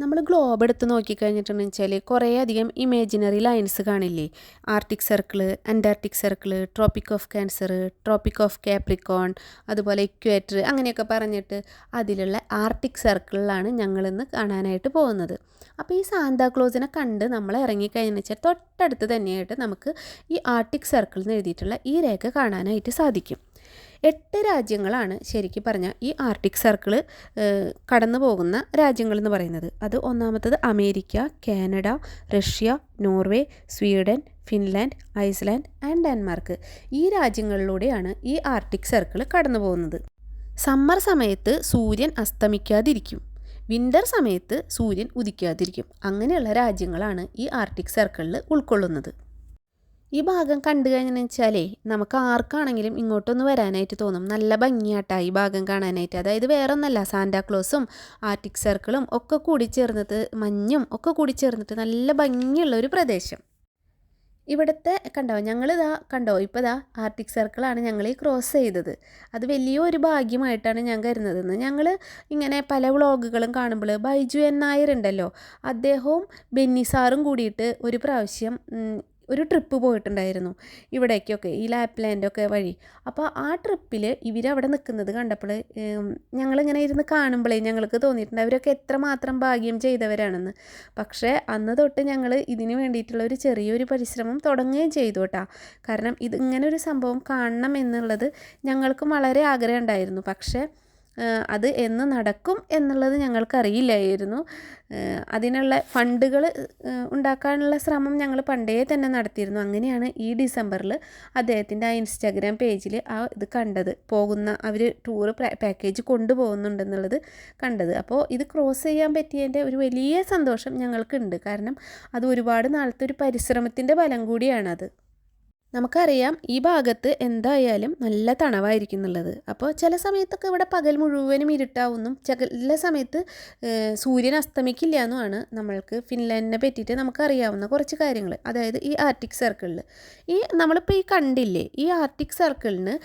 നമ്മൾ ഗ്ലോബ് എടുത്ത് നോക്കിക്കഴിഞ്ഞിട്ടുണ്ടെന്ന് വെച്ചാൽ കുറേ അധികം ഇമേജിനറി ലൈൻസ് കാണില്ലേ? Arctic circle Antarctic circle tropic of cancer tropic of Capricorn അതുപോലെ ഇക്വേറ്റർ അങ്ങനെയൊക്കെ പറഞ്ഞിട്ട് അതിലുള്ള ആർട്ടിക് സർക്കിളിലാണ് ഞങ്ങളിന്ന് കാണാനായിട്ട് പോകുന്നത്. അപ്പോൾ ഈ സാന്താക്ലോസിനെ കണ്ട് നമ്മൾ ഇറങ്ങിക്കഴിഞ്ഞെന്ന് വെച്ചാൽ തൊട്ടടുത്ത് തന്നെയായിട്ട് നമുക്ക് ഈ ആർട്ടിക് സർക്കിൾ എന്ന് എഴുതിയിട്ടുള്ള ഈ രേഖ കാണാനായിട്ട് സാധിക്കും. എട്ട് രാജ്യങ്ങളാണ് ശരിക്കും പറഞ്ഞാൽ ഈ ആർട്ടിക് സർക്കിൾ കടന്നു പോകുന്ന രാജ്യങ്ങൾ എന്ന് പറയുന്നത്. അത് ഒന്നാമത്തത് America Canada Russia Norway Sweden Finland Iceland and Denmark. ഈ രാജ്യങ്ങളിലൂടെയാണ് ഈ ആർട്ടിക് സർക്കിൾ കടന്നു പോകുന്നത്. സമ്മർ സമയത്ത് സൂര്യൻ അസ്തമിക്കാതിരിക്കും. വിന്റർ സമയത്ത് സൂര്യൻ ഉദിക്കാതിരിക്കും. അങ്ങനെയുള്ള രാജ്യങ്ങളാണ് ഈ ആർട്ടിക് സർക്കിളിൽ ഉൾക്കൊള്ളുന്നത്. ഈ ഭാഗം കണ്ടു കഴിഞ്ഞെന്ന് വെച്ചാലേ നമുക്ക് ആർക്കാണെങ്കിലും ഇങ്ങോട്ടൊന്ന് വരാനായിട്ട് തോന്നും. നല്ല ഭംഗിയാട്ടാ ഈ ഭാഗം കാണാനായിട്ട്. അതായത് വേറെ ഒന്നല്ല സാന്റാക്ലോസും ആർട്ടിക് സർക്കിളും ഒക്കെ കൂടി ചേർന്നിട്ട് മഞ്ഞും ഒക്കെ കൂടി ചേർന്നിട്ട് നല്ല ഭംഗിയുള്ള ഒരു പ്രദേശം. ഇവിടുത്തെ കണ്ടോ ഞങ്ങളിതാ കണ്ടോ ഇപ്പോൾ ഇതാ ആർട്ടിക് സർക്കിളാണ് ഞങ്ങൾ ഈ ക്രോസ് ചെയ്തത്. അത് വലിയൊരു ഭാഗ്യമായിട്ടാണ് ഞാൻ കരുതുന്നത്. ഞങ്ങൾ ഇങ്ങനെ പല വ്ളോഗുകളും കാണുമ്പോൾ ബൈജു എൻ നായർ ഉണ്ടല്ലോ അദ്ദേഹവും ബെന്നിസാറും കൂടിയിട്ട് ഒരു പ്രാവശ്യം ഒരു ട്രിപ്പ് പോയിട്ടുണ്ടായിരുന്നു. ഇവിടേക്കൊക്കെ ഈ ലാപ്ലാൻഡൊക്കെ വഴി. അപ്പോൾ ആ ട്രിപ്പിൽ ഇവരവിടെ നിൽക്കുന്നത് കണ്ടപ്പോൾ ഞങ്ങളിങ്ങനെ ഇരുന്ന് കാണുമ്പോഴേ ഞങ്ങൾക്ക് തോന്നിയിട്ടുണ്ട് അവരൊക്കെ എത്രമാത്രം ഭാഗ്യം ചെയ്തവരാണെന്ന്. പക്ഷേ അന്ന് തൊട്ട് ഞങ്ങൾ ഇതിന് വേണ്ടിയിട്ടുള്ള ഒരു ചെറിയൊരു പരിശ്രമം തുടങ്ങുകയും ചെയ്തു കേട്ടോ. കാരണം ഇത് ഇങ്ങനെ ഒരു സംഭവം കാണണം എന്നുള്ളത് ഞങ്ങൾക്കും വളരെ ആഗ്രഹം ഉണ്ടായിരുന്നു. പക്ഷേ അത് എന്ന് നടക്കും എന്നുള്ളത് ഞങ്ങൾക്കറിയില്ലായിരുന്നു. അതിനുള്ള ഫണ്ടുകൾ ഉണ്ടാക്കാനുള്ള ശ്രമം ഞങ്ങൾ പണ്ടേ തന്നെ നടത്തിയിരുന്നു. അങ്ങനെയാണ് ഈ ഡിസംബറിൽ അദ്ദേഹത്തിന്റെ ആ ഇൻസ്റ്റാഗ്രാം പേജിൽ ആ ഇത് കണ്ടത്. പോകുന്ന അവർ ടൂർ പാക്കേജ് കൊണ്ടുപോകുന്നുണ്ടെന്നുള്ളത് കണ്ടത്. അപ്പോൾ ഇത് ക്രോസ് ചെയ്യാൻ പറ്റിയതിന്റെ ഒരു വലിയ സന്തോഷം ഞങ്ങൾക്കുണ്ട്. കാരണം അത് ഒരുപാട് നാളത്തെ ഒരു പരിശ്രമത്തിന്റെ ഫലം കൂടിയാണത്. നമുക്കറിയാം ഈ ഭാഗത്ത് എന്തായാലും നല്ല തണവായിരിക്കും എന്നുള്ളത്. അപ്പോൾ ചില സമയത്തൊക്കെ ഇവിടെ പകൽ മുഴുവനും ഇരുട്ടാവുന്നും. ചില സമയത്ത് സൂര്യൻ അസ്തമിക്കില്ല എന്നുമാണ് നമ്മൾക്ക് ഫിൻലാൻഡിനെ പറ്റിയിട്ട് നമുക്കറിയാവുന്ന കുറച്ച് കാര്യങ്ങൾ. അതായത് ഈ ആർട്ടിക് സർക്കിളിൽ ഈ നമ്മളിപ്പോൾ ഈ കണ്ടില്ലേ? ഈ ആർട്ടിക് സർക്കിളിന്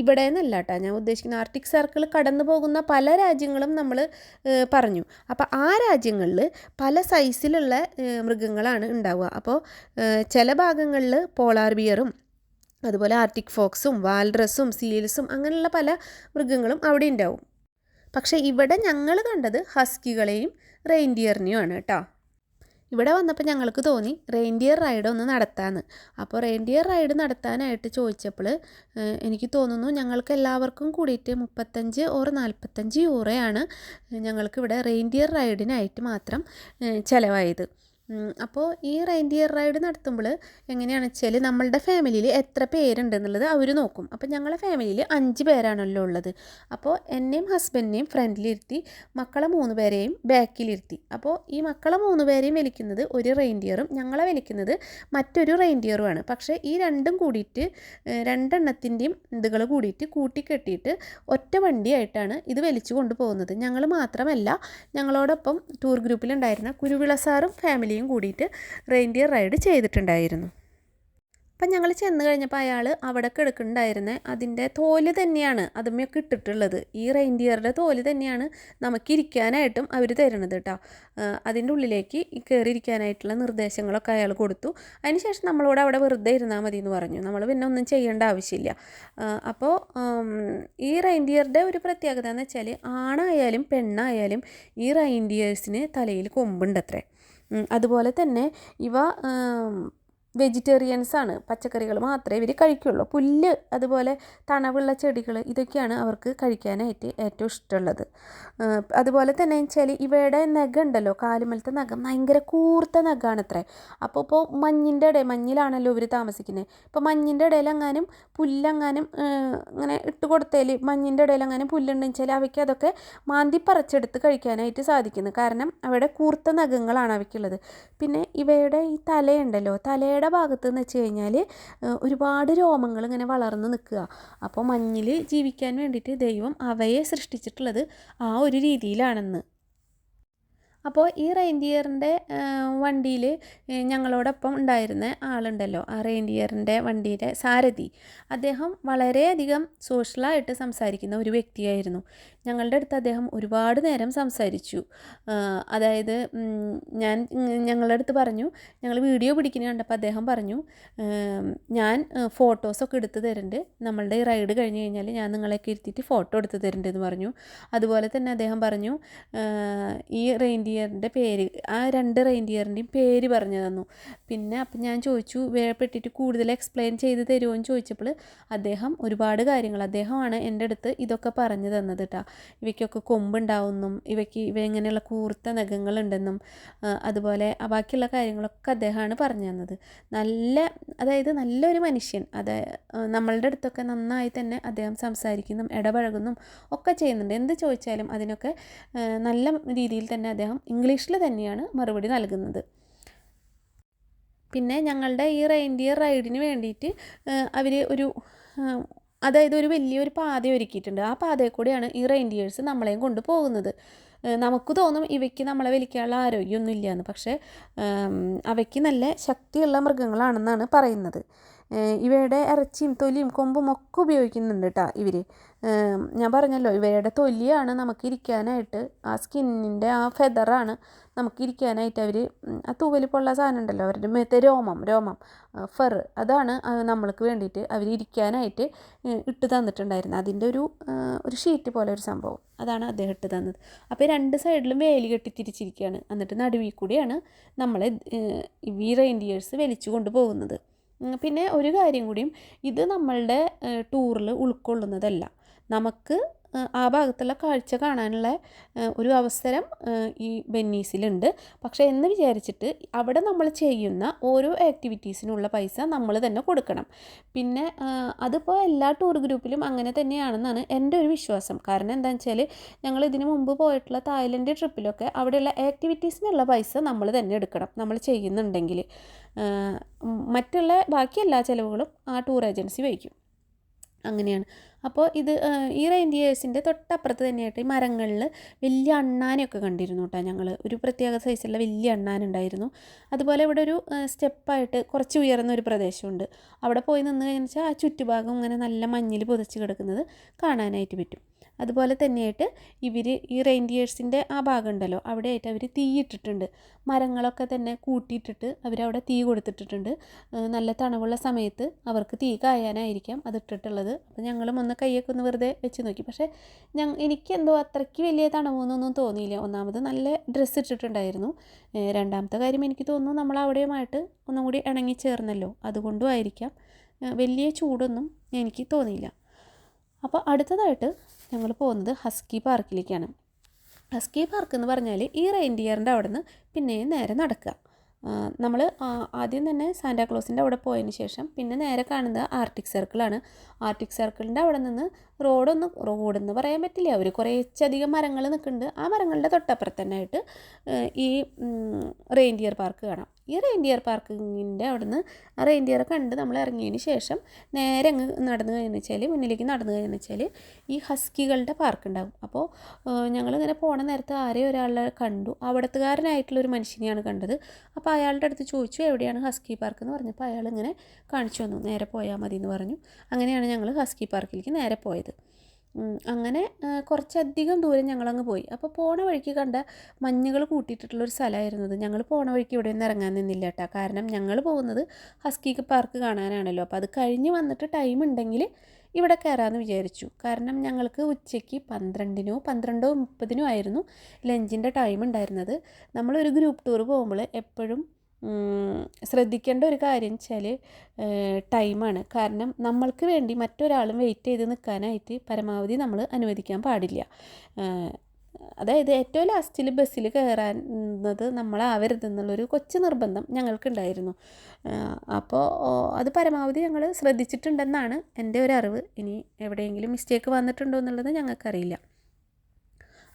ഇവിടെ നിന്നല്ല കേട്ടോ ഞാൻ ഉദ്ദേശിക്കുന്ന ആർട്ടിക് സർക്കിൾ കടന്നു പോകുന്ന പല രാജ്യങ്ങളും നമ്മൾ പറഞ്ഞു. അപ്പോൾ ആ രാജ്യങ്ങളിൽ പല സൈസിലുള്ള മൃഗങ്ങളാണ് ഉണ്ടാവുക. അപ്പോൾ ചില ഭാഗങ്ങളിൽ പോളാർ ബിയറും അതുപോലെ ആർട്ടിക് ഫോക്സും വാൽറസും സീൽസും അങ്ങനെയുള്ള പല മൃഗങ്ങളും അവിടെ ഉണ്ടാവും. പക്ഷേ ഇവിടെ ഞങ്ങൾ കണ്ടത് ഹസ്കികളെയും റെയിൻഡിയറിനെയുമാണ് കേട്ടോ. ഇവിടെ വന്നപ്പോൾ ഞങ്ങൾക്ക് തോന്നി റെയിൻഡിയർ റൈഡ് ഒന്ന് നടത്താമെന്ന് അപ്പോൾ റെയിൻഡിയർ റൈഡ് നടത്താനായിട്ട് ചോദിച്ചപ്പോൾ എനിക്ക് തോന്നുന്നു ഞങ്ങൾക്ക് എല്ലാവർക്കും കൂടിയിട്ട് മുപ്പത്തഞ്ച് ഓർ നാൽപ്പത്തഞ്ച് യൂറോയാണ് ഞങ്ങൾക്ക് ഇവിടെ റെയിൻഡിയർ റൈഡിനായിട്ട് മാത്രം ചിലവായത്. അപ്പോൾ ഈ റെയിൻഡിയർ റൈഡ് നടത്തുമ്പോൾ എങ്ങനെയാണെന്ന് വെച്ചാൽ നമ്മളുടെ ഫാമിലിയിൽ എത്ര പേരുണ്ട് എന്നുള്ളത് അവർ നോക്കും അപ്പോൾ ഞങ്ങളുടെ ഫാമിലിയിൽ അഞ്ച് പേരാണല്ലോ ഉള്ളത്. അപ്പോൾ എന്നെയും ഹസ്ബൻഡിനെയും ഫ്രണ്ടിലിരുത്തി മക്കളെ മൂന്ന് പേരെയും ബാക്കിലിരുത്തി അപ്പോൾ ഈ മക്കളെ മൂന്ന് പേരെയും വലിക്കുന്നത് ഒരു റെയിൻഡിയറും ഞങ്ങളെ വലിക്കുന്നത് മറ്റൊരു റെയിൻഡിയറുമാണ് പക്ഷേ ഈ രണ്ടും കൂടിയിട്ട് രണ്ടെണ്ണത്തിന്റെയും ഇതുകൾ കൂടിയിട്ട് കൂട്ടിക്കെട്ടിയിട്ട് ഒറ്റ വണ്ടിയായിട്ടാണ് ഇത് വലിച്ചു കൊണ്ടുപോകുന്നത്. ഞങ്ങൾ മാത്രമല്ല ഞങ്ങളോടൊപ്പം ടൂർ ഗ്രൂപ്പിലുണ്ടായിരുന്ന കുരുവിള സാറും ഫാമിലിയും ഫാമിലിയും കൂടിയിട്ട് റെയിൻഡിയർ റൈഡ് ചെയ്തിട്ടുണ്ടായിരുന്നു. അപ്പം ഞങ്ങൾ ചെന്ന് കഴിഞ്ഞപ്പോൾ അയാൾ അവിടെ കിടക്കുന്നുണ്ടായിരുന്നത് അതിന്റെ തോൽ തന്നെയാണ് അതുമ്മയൊക്കെ ഇട്ടിട്ടുള്ളത്. ഈ റെയിൻഡിയറുടെ തോൽ തന്നെയാണ് നമുക്ക് ഇരിക്കാനായിട്ടും അവർ തരുന്നത് കേട്ടോ. അതിന്റെ ഉള്ളിലേക്ക് കയറിയിരിക്കാനായിട്ടുള്ള നിർദ്ദേശങ്ങളൊക്കെ അയാൾ കൊടുത്തു. അതിനുശേഷം നമ്മളോട് അവിടെ വെറുതെ ഇരുന്നാൽ മതി എന്ന് പറഞ്ഞു. നമ്മൾ പിന്നെ ഒന്നും ചെയ്യേണ്ട ആവശ്യമില്ല. അപ്പോൾ ഈ റെയിൻഡിയറുടെ ഒരു പ്രത്യേകത എന്ന് വെച്ചാൽ ആണായാലും പെണ്ണായാലും ഈ റെയിൻഡിയേഴ്സിന് തലയിൽ കൊമ്പുണ്ടത്രേ. അതുപോലെ തന്നെ ഇവ വെജിറ്റേറിയൻസ് ആണ് പച്ചക്കറികൾ മാത്രമേ ഇവർ കഴിക്കുള്ളൂ. പുല്ല് അതുപോലെ തണവുള്ള ചെടികൾ ഇതൊക്കെയാണ് അവർക്ക് കഴിക്കാനായിട്ട് ഏറ്റവും ഇഷ്ടമുള്ളത്. അതുപോലെ തന്നെ വെച്ചാൽ ഇവയുടെ നഖ ഉണ്ടല്ലോ കാലുമലത്തെ നഖം ഭയങ്കര കൂർത്ത നഖമാണത്രേ അപ്പോൾ ഇപ്പോൾ മഞ്ഞിന്റെ ഇടയിൽ മഞ്ഞിലാണല്ലോ ഇവർ താമസിക്കുന്നത് ഇപ്പോൾ മഞ്ഞിന്റെ ഇടയിലെങ്ങാനും പുല്ലെങ്ങാനും ഇങ്ങനെ ഇട്ട് കൊടുത്തേൽ മഞ്ഞിന്റെ ഇടയിലെങ്ങാനും പുല്ലുണ്ടെന്ന് വെച്ചാൽ അവയ്ക്ക് അതൊക്കെ മാന്തി പറിച്ചെടുത്ത് കഴിക്കാനായിട്ട് സാധിക്കുന്നു. കാരണം അവയുടെ കൂർത്ത നഖങ്ങളാണ് അവയ്ക്കുള്ളത്. പിന്നെ ഇവയുടെ ഈ തലയുണ്ടല്ലോ തലയുടെ തലയുടെ ഭാഗത്ത് എന്ന് വെച്ച് കഴിഞ്ഞാൽ ഒരുപാട് രോമങ്ങൾ ഇങ്ങനെ വളർന്ന് നിൽക്കുക. അപ്പോൾ മഞ്ഞിൽ ജീവിക്കാൻ വേണ്ടിയിട്ട് ദൈവം അവയെ സൃഷ്ടിച്ചിട്ടുള്ളത് ആ ഒരു രീതിയിലാണെന്ന്. അപ്പോൾ ഈ റെയിൻഡിയറിന്റെ വണ്ടിയിൽ ഞങ്ങളോടൊപ്പം ഉണ്ടായിരുന്ന ആളുണ്ടല്ലോ ആ റെയിൻഡിയറിന്റെ വണ്ടിയുടെ സാരഥി. അദ്ദേഹം വളരെയധികം സോഷ്യലായിട്ട് സംസാരിക്കുന്ന ഒരു വ്യക്തിയായിരുന്നു. ഞങ്ങളുടെ അടുത്ത് അദ്ദേഹം ഒരുപാട് നേരം സംസാരിച്ചു. അതായത് ഞാൻ ഞങ്ങളുടെ അടുത്ത് പറഞ്ഞു ഞങ്ങൾ വീഡിയോ പിടിക്കുന്ന കണ്ടപ്പോൾ അദ്ദേഹം പറഞ്ഞു ഞാൻ ഫോട്ടോസൊക്കെ എടുത്ത് തരുന്നുണ്ട് നമ്മളുടെ ഈ റൈഡ് കഴിഞ്ഞ് കഴിഞ്ഞാൽ ഞാൻ നിങ്ങളെയൊക്കെ ഇരുത്തിയിട്ട് ഫോട്ടോ എടുത്ത് തരുന്നുണ്ട് എന്ന് പറഞ്ഞു. അതുപോലെ തന്നെ അദ്ദേഹം പറഞ്ഞു ഈ റെയിൻഡിയറിന്റെ പേര് ആ രണ്ട് റെയിൻഡിയറിന്റെയും പേര് പറഞ്ഞു തന്നു. പിന്നെ അപ്പം ഞാൻ ചോദിച്ചു വേപ്പെട്ടിട്ട് കൂടുതൽ എക്സ്പ്ലെയിൻ ചെയ്ത് തരുമോ എന്ന് ചോദിച്ചപ്പോൾ അദ്ദേഹം ഒരുപാട് കാര്യങ്ങൾ അദ്ദേഹമാണ് എന്റെ അടുത്ത് ഇതൊക്കെ പറഞ്ഞു തന്നത് കേട്ടോ ഇവയ്ക്കൊക്കെ കൊമ്പുണ്ടാവുമെന്നും ഇവയ്ക്ക് ഇവ ഇങ്ങനെയുള്ള കൂർത്ത നഖങ്ങളുണ്ടെന്നും അതുപോലെ ബാക്കിയുള്ള കാര്യങ്ങളൊക്കെ അദ്ദേഹമാണ് പറഞ്ഞു തന്നത്. നല്ല അതായത് നല്ലൊരു മനുഷ്യൻ. അത് നമ്മളുടെ അടുത്തൊക്കെ നന്നായി തന്നെ അദ്ദേഹം സംസാരിക്കുന്നു ഇടപഴകുന്നും ഒക്കെ ചെയ്യുന്നുണ്ട്. എന്ത് ചോദിച്ചാലും അതിനൊക്കെ നല്ല രീതിയിൽ തന്നെ അദ്ദേഹം ഇംഗ്ലീഷിൽ തന്നെയാണ് മറുപടി നൽകുന്നത്. പിന്നെ ഞങ്ങളുടെ ഈ റെയിൻഡിയർ റൈഡിന് വേണ്ടിയിട്ട് അവർ ഒരു അതായത് ഒരു വലിയൊരു പാത ഒരുക്കിയിട്ടുണ്ട്. ആ പാതയിൽ കൂടെയാണ് ഈ റെയിൻഡിയേഴ്സ് നമ്മളെയും കൊണ്ടുപോകുന്നത്. നമുക്ക് തോന്നും ഇവയ്ക്ക് നമ്മളെ വലിക്കാനുള്ള ആരോഗ്യമൊന്നും ഇല്ലയെന്ന് പക്ഷേ അവയ്ക്ക് നല്ല ശക്തിയുള്ള മൃഗങ്ങളാണെന്നാണ് പറയുന്നത്. ഇവയുടെ ഇറച്ചിയും തൊലിയും കൊമ്പും ഒക്കെ ഉപയോഗിക്കുന്നുണ്ട് കേട്ടോ ഇവർ ഞാൻ പറഞ്ഞല്ലോ ഇവയുടെ തൊലിയാണ് നമുക്ക് ഇരിക്കാനായിട്ട് ആ സ്കിന്നിന്റെ ആ ഫെദറാണ് നമുക്ക് ഇരിക്കാനായിട്ട് അവർ ആ തൂവലിപ്പുള്ള സാധനം ഉണ്ടല്ലോ അവരുടെ മേത്തെ രോമം രോമം ഫെർ അതാണ് നമ്മൾക്ക് വേണ്ടിയിട്ട് അവർ ഇരിക്കാനായിട്ട് ഇട്ട് തന്നിട്ടുണ്ടായിരുന്നത് അതിന്റെ ഒരു ഒരു ഷീറ്റ് പോലെ ഒരു സംഭവം അതാണ് അദ്ദേഹം ഇട്ട് തന്നത്. അപ്പോൾ രണ്ട് സൈഡിലും വേലി കെട്ടിത്തിരിച്ചിരിക്കുകയാണ് എന്നിട്ട് നടുവിൽ കൂടിയാണ് നമ്മളെ ഈ റെയിൻഡിയേഴ്സ് വലിച്ചു കൊണ്ടുപോകുന്നത്. പിന്നെ ഒരു കാര്യം കൂടിയും ഇത് നമ്മളുടെ ടൂറിൽ ഉൾക്കൊള്ളുന്നതല്ല. നമുക്ക് ആ ഭാഗത്തുള്ള കാഴ്ച കാണാനുള്ള ഒരു അവസരം ഈ ബെന്നീസിലുണ്ട്. പക്ഷേ എന്ന് വിചാരിച്ചിട്ട് അവിടെ നമ്മൾ ചെയ്യുന്ന ഓരോ ആക്ടിവിറ്റീസിനുള്ള പൈസ നമ്മൾ തന്നെ കൊടുക്കണം. പിന്നെ അതിപ്പോൾ എല്ലാ ടൂർ ഗ്രൂപ്പിലും അങ്ങനെ തന്നെയാണെന്നാണ് എന്റെ ഒരു വിശ്വാസം. കാരണം എന്താണെന്ന് വെച്ചാൽ ഞങ്ങൾ ഇതിനു മുമ്പ് പോയിട്ടുള്ള തായ്ലൻഡ് ട്രിപ്പിലൊക്കെ അവിടെയുള്ള ആക്ടിവിറ്റീസിനുള്ള പൈസ നമ്മൾ തന്നെ എടുക്കണം നമ്മൾ ചെയ്യുന്നുണ്ടെങ്കിൽ മറ്റുള്ള ബാക്കി എല്ലാ ചിലവുകളും ആ ടൂർ ഏജൻസി വഹിക്കും. അങ്ങനെയാണ്. അപ്പോൾ ഇത് ഈ റെയിൻഡിയേഴ്സിന്റെ തൊട്ടപ്പുറത്ത് തന്നെയായിട്ട് ഈ മരങ്ങളിൽ വലിയ അണ്ണാനെയൊക്കെ കണ്ടിരുന്നു കേട്ടോ ഞങ്ങൾ ഒരു പ്രത്യേക സൈസുള്ള വലിയ അണ്ണാനുണ്ടായിരുന്നു. അതുപോലെ ഇവിടെ ഒരു സ്റ്റെപ്പായിട്ട് കുറച്ച് ഉയർന്ന ഒരു പ്രദേശമുണ്ട്. അവിടെ പോയി നിന്ന് കഴിഞ്ഞാൽ ആ ചുറ്റുഭാഗം ഇങ്ങനെ നല്ല മഞ്ഞിൽ പുതച്ച് കിടക്കുന്നത് കാണാനായിട്ട് പറ്റും. അതുപോലെ തന്നെയായിട്ട് ഇവർ ഈ റെയിൻഡിയേഴ്സിന്റെ ആ ഭാഗം ഉണ്ടല്ലോ അവിടെയായിട്ട് അവർ തീയിട്ടിട്ടുണ്ട്. മരങ്ങളൊക്കെ തന്നെ കൂട്ടിയിട്ടിട്ട് അവരവിടെ തീ കൊടുത്തിട്ടിട്ടുണ്ട്. നല്ല തണവുള്ള സമയത്ത് അവർക്ക് തീ കായാനായിരിക്കാം അത് ഇട്ടിട്ടുള്ളത്. അപ്പോൾ ഞങ്ങളും ഒന്ന് കൈയൊക്കെ ഒന്ന് വെറുതെ വെച്ച് നോക്കി. പക്ഷേ ഞങ്ങൾ എനിക്കെന്തോ അത്രയ്ക്ക് വലിയ തണവൊന്നും തോന്നിയില്ല. ഒന്നാമത് നല്ല ഡ്രസ്സ് ഇട്ടിട്ടുണ്ടായിരുന്നു. രണ്ടാമത്തെ കാര്യം എനിക്ക് തോന്നുന്നു നമ്മൾ അവിടെയുമായിട്ട് ഒന്നും കൂടി ഇണങ്ങി ചേർന്നല്ലോ അതുകൊണ്ടും ആയിരിക്കാം. വലിയ ചൂടൊന്നും എനിക്ക് തോന്നിയില്ല. അപ്പോൾ അടുത്തതായിട്ട് ഞങ്ങൾ പോകുന്നത് ഹസ്കി പാർക്കിലേക്കാണ്. ഹസ്കി പാർക്ക് എന്ന് പറഞ്ഞാൽ ഈ റെയിൻഡിയറിന്റെ അവിടെ നിന്ന് പിന്നെയും നേരെ നടക്കുക. നമ്മൾ ആദ്യം തന്നെ സാന്റാക്ലോസിന്റെ അവിടെ പോയതിന് ശേഷം പിന്നെ നേരെ കാണുന്നത് ആർട്ടിക് സർക്കിളാണ്. ആർട്ടിക് സർക്കിളിന്റെ അവിടെ നിന്ന് റോഡൊന്നും റോഡെന്ന് പറയാൻ പറ്റില്ല. അവർ കുറേച്ചധികം മരങ്ങൾ നിൽക്കുന്നുണ്ട് ആ മരങ്ങളുടെ തൊട്ടപ്പുറത്തന്നെ ആയിട്ട് ഈ റെയിൻഡിയർ പാർക്ക് കാണാം. ഈ റെയിൻഡിയർ പാർക്കിങ്ങിന്റെ അവിടെ നിന്ന് ആ റെയിൻഡിയറെ കണ്ട് നമ്മൾ ഇറങ്ങിയതിന് ശേഷം നേരെ അങ്ങ് നടന്നു കഴിഞ്ഞു വെച്ചാൽ മുന്നിലേക്ക് നടന്നു കഴിഞ്ഞു വെച്ചാൽ ഈ ഹസ്കികളുടെ പാർക്ക് ഉണ്ടാകും അപ്പോൾ ഞങ്ങളിങ്ങനെ പോണ നേരത്ത് ആരെയും ഒരാളെ കണ്ടു. അവിടത്തുകാരനായിട്ടുള്ള ഒരു മനുഷ്യനെയാണ് കണ്ടത്. അപ്പോൾ അയാളുടെ അടുത്ത് ചോദിച്ചു എവിടെയാണ് ഹസ്കി പാർക്ക് എന്ന്? പറഞ്ഞപ്പോൾ അയാൾ ഇങ്ങനെ കാണിച്ചു തന്നു. നേരെ പോയാൽ മതി എന്ന് പറഞ്ഞു. അങ്ങനെയാണ് ഞങ്ങൾ ഹസ്കി പാർക്കിലേക്ക് നേരെ പോയത്. അങ്ങനെ കുറച്ചധികം ദൂരം ഞങ്ങളങ്ങ് പോയി. അപ്പോൾ പോണ വഴിക്ക് കണ്ട മഞ്ഞുകൾ കൂട്ടിയിട്ടുള്ളൊരു സ്ഥലമായിരുന്നു അത്. ഞങ്ങൾ പോണ വഴിക്ക് ഇവിടെ നിന്ന് ഇറങ്ങാൻ നിന്നില്ല കേട്ടോ കാരണം ഞങ്ങൾ പോകുന്നത് ഹസ്കി പാർക്ക് കാണാനാണല്ലോ. അപ്പോൾ അത് കഴിഞ്ഞ് വന്നിട്ട് ടൈം ഉണ്ടെങ്കിൽ ഇവിടെ കയറാമെന്ന് വിചാരിച്ചു. കാരണം ഞങ്ങൾക്ക് ഉച്ചയ്ക്ക് പന്ത്രണ്ടിനോ പന്ത്രണ്ടോ മുപ്പതിനോ ആയിരുന്നു ലഞ്ചിന്റെ ടൈം ഉണ്ടായിരുന്നത്. നമ്മളൊരു ഗ്രൂപ്പ് ടൂർ പോകുമ്പോൾ എപ്പോഴും ശ്രദ്ധിക്കേണ്ട ഒരു കാര്യം വെച്ചാൽ ടൈമാണ്. കാരണം നമ്മൾക്ക് വേണ്ടി മറ്റൊരാളും വെയിറ്റ് ചെയ്ത് നിൽക്കാനായിട്ട് പരമാവധി നമ്മൾ അനുവദിക്കാൻ പാടില്ല. അതായത് ഏറ്റവും ലാസ്റ്റിൽ ബസ്സിൽ കയറാന്നത് നമ്മളാവരുതെന്നുള്ളൊരു കൊച്ചു നിർബന്ധം ഞങ്ങൾക്കുണ്ടായിരുന്നു. അപ്പോൾ അത് പരമാവധി ഞങ്ങൾ ശ്രദ്ധിച്ചിട്ടുണ്ടെന്നാണ് എന്റെ ഒരു അറിവ് ഇനി എവിടെയെങ്കിലും മിസ്റ്റേക്ക് വന്നിട്ടുണ്ടോ എന്നുള്ളത് ഞങ്ങൾക്കറിയില്ല.